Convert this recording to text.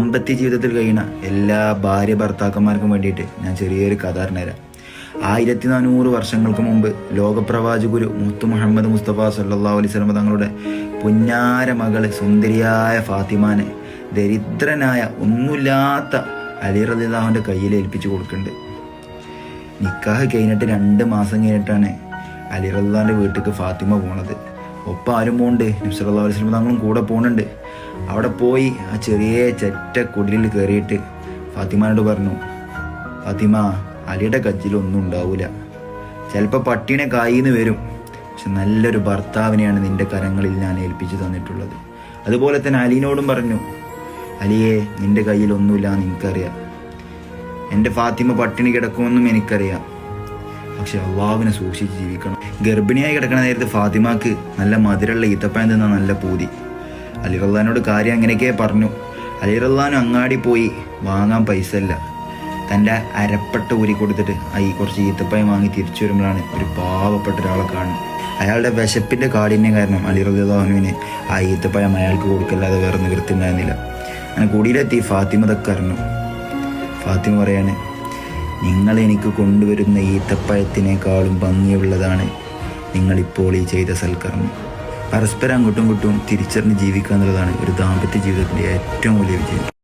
ദാമ്പത്യ ജീവിതത്തിൽ കഴിയുന്ന എല്ലാ ഭാര്യ ഭർത്താക്കന്മാർക്കും വേണ്ടിയിട്ട് ഞാൻ ചെറിയൊരു കഥ പറഞ്ഞുതരാം. ആയിരത്തി നാനൂറ് വർഷങ്ങൾക്ക് മുമ്പ് ലോകപ്രവാചകുരു മുത്തു മുഹമ്മദ് മുസ്തഫ സല്ലാ അലിസ്ലമ തങ്ങളുടെ പുന്നാര മകൾ സുന്ദരിയായ ഫാത്തിമാനെ ദരിദ്രനായ ഒന്നുമില്ലാത്ത അലി റലിള്ളാഹുവിന്റെ കയ്യിൽ ഏൽപ്പിച്ചു കൊടുക്കുന്നുണ്ട്. നിക്കാഹ് കഴിഞ്ഞിട്ട് രണ്ട് മാസം കഴിഞ്ഞിട്ടാണ് അലി വീട്ടിലേക്ക് ഫാത്തിമ പോണത്. ഒപ്പം ആരും പോകുന്നുണ്ട് അലൈഹി തങ്ങളും കൂടെ പോകുന്നുണ്ട് അവിടെ പോയി ആ ചെറിയ ചെറ്റ കുടിലിൽ കയറിയിട്ട് ഫാത്തിമാനോട് പറഞ്ഞു ഫാത്തിമ അലിയുടെ കച്ചിലൊന്നും ഉണ്ടാവില്ല ചിലപ്പോൾ പട്ടിണെ കായിന്ന് വരും. പക്ഷെ നല്ലൊരു ഭർത്താവിനെയാണ് നിന്റെ കരങ്ങളിൽ ഞാൻ ഏൽപ്പിച്ചു തന്നിട്ടുള്ളത്. അതുപോലെ തന്നെ അലീനോടും പറഞ്ഞു അലിയെ നിന്റെ കയ്യിലൊന്നുമില്ല എന്ന് എനിക്കറിയാം എന്റെ ഫാത്തിമ പട്ടിണി കിടക്കുമെന്നും എനിക്കറിയാം. പക്ഷെ അള്ളാവിനെ സൂക്ഷിച്ച് ജീവിക്കണം. ഗർഭിണിയായി കിടക്കുന്ന നേരത്ത് ഫാത്തിമാക്ക് നല്ല മധുരമുള്ള ഈത്തപ്പഴം തിന്ന നല്ല പൂതി. അലിറല്ലാനോട് കാര്യം അങ്ങനെയൊക്കെ പറഞ്ഞു. അലി അലിറല്ലാനും അങ്ങാടി പോയി വാങ്ങാൻ പൈസ ഇല്ല തന്റെ അരപ്പട്ട ഊരി കൊടുത്തിട്ട് ഈ കുറച്ച് ഈത്തപ്പഴം വാങ്ങി തിരിച്ചു വരുമ്പോഴാണ് ഒരു പാവപ്പെട്ട ഒരാളെ കാണുന്നത്. അയാളുടെ വിശപ്പിന്റെ കാഠിന്യം കാരണം അലി അലിറല്ലാഹുവിന് ആ ഈത്തപ്പഴം അയാൾക്ക് കൊടുക്കല്ലാതെ വേറെ നിവൃത്തി ഉണ്ടായിരുന്നില്ല അങ്ങനെ കൂടിയിലെത്തി ഫാത്തിമ തക്കറിഞ്ഞു ഫാത്തിമ പറയാണ് നിങ്ങൾ എനിക്ക് കൊണ്ടുവരുന്ന ഈത്തപ്പഴത്തിനേക്കാളും ഭംഗിയുള്ളതാണ് നിങ്ങളിപ്പോൾ ഈ ചെയ്ത സൽക്കർമ്മം. പരസ്പരം അങ്ങോട്ടും ഇങ്ങോട്ടും തിരിച്ചറിഞ്ഞ് ജീവിക്കുക എന്നുള്ളതാണ് ഒരു ദാമ്പത്യ ജീവിതത്തിന്റെ ഏറ്റവും വലിയ വിജയം.